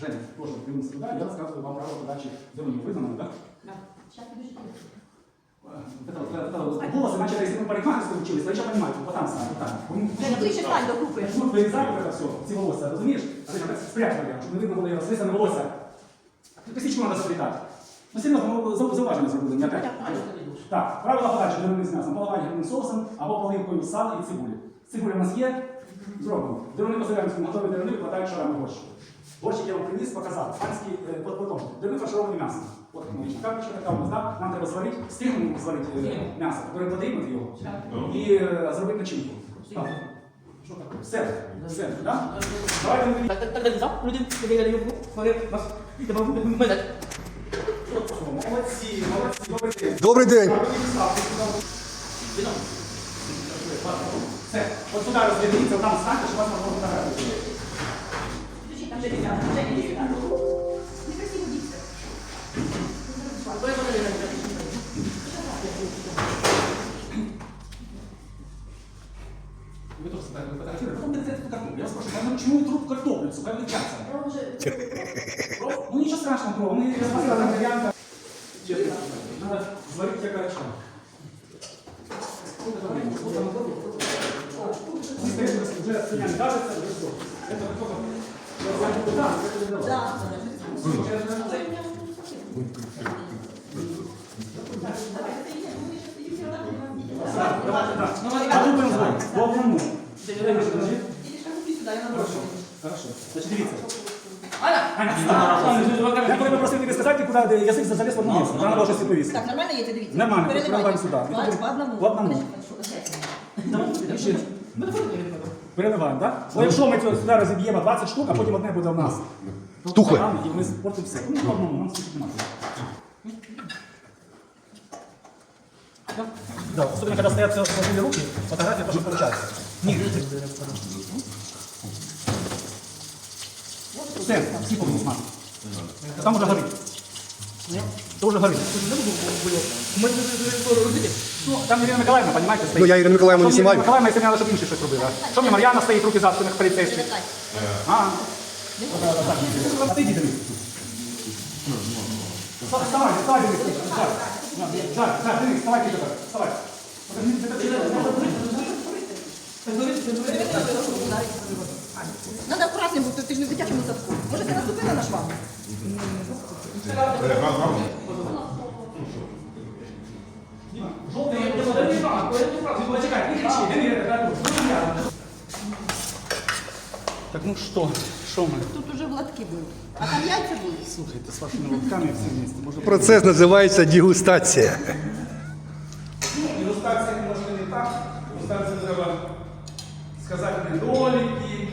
Женя, тоже дивимося туди, я розказую вам правила подачі зернів. Визнано, так? Сейчас подожди. Это вот, это вот волосы начали, если мы парикмахерскую учились, то еще понимаете, вот там стань, вот там. Ну, Женя, ближче стань до групи. Тут вирізати это все, ці волосся, розумієш? А ти так спрятали, щоб не видно було його звисане волосся. Косичку треба заплітати. Ну, серйозно, ми зау- зауваження зробили, не опять. Так, правила подачі деревини з м'ясом. Поливання грибним соусом або поливкою сала і цибулі. Цибуля у нас є, зробимо. Деревини по селянському готові деревини викладають шарами борщу. Борщик я вам приніс, показав. Панський е, под потом. Деревини фаршировані м'ясом. От книжка. Капочка така у нас, да? Нам треба зварити, стигнемо зварити е, м'ясо, яке його. І е, зробити начинку. Так. Що таке? Все, все, так? Давайте ми Так, так, так, так, так, люди, мене. Молодці, молодці, добрий день. Добрий день. Все, от сюди розглядіться, там станьте, щоб вас можна фотографувати. Подожди, там Женя, Женя, Женя, иди сюда. Некрасиво диться. Ви теж себе фотографуєте, потім дайте цю картоплю. Я вас прошу, ну чому ви труп картоплю, сука, ви часа? Я уже... Ну нічого страшного, бро, ми розмазали там варіанта. Чесно, треба зварити як рачка. Ці не. По одному. Хорошо. Значить, дивіться. Я коли попросив тобі сказати, куди язик заліз в одне місце. Вона може щось відповісти. Так, нормально едете, дивіться? Нормально, переливаємо сюди. По одному. По одному. Подожди, Ще. Переливаємо, так? Бо якщо ми цього сюди розіб'ємо 20 штук, а потім одне буде в нас. Тухле. І ми спортимо все. Ну, по одному, нам скільки немає. Да, особенно когда стоят сложили руки, фотография тоже получается. Ні. Все, всі повинні знати. Там уже горить. Це вже горить. Ну, там Ірина Миколаївна, розумієте, стоїть. Ну, я Ірину Миколаївну не Що мені знімаю. Ірина Миколаївна, якщо треба, щоб інші щось робили. а? Що мені Мар'яна стоїть, руки за спинах поліцейських? А, ти йди дивись. Вставай, вставай, дивись. Вставай. Жаль, жаль, дивись, вставай, ти тепер. Вставай. Надо аккуратнее, бо ти ж не в дитячому садку. Може, ти наступила на швабру? Вірте, так, ну, що, що ми? Тут уже в лотки будуть. А там яйця будуть. Слухайте, з вашими лотками всі вместе. Може, Процес називається дегустація. Ілюстрація може не так. Ілюстрація треба сказати недоліки,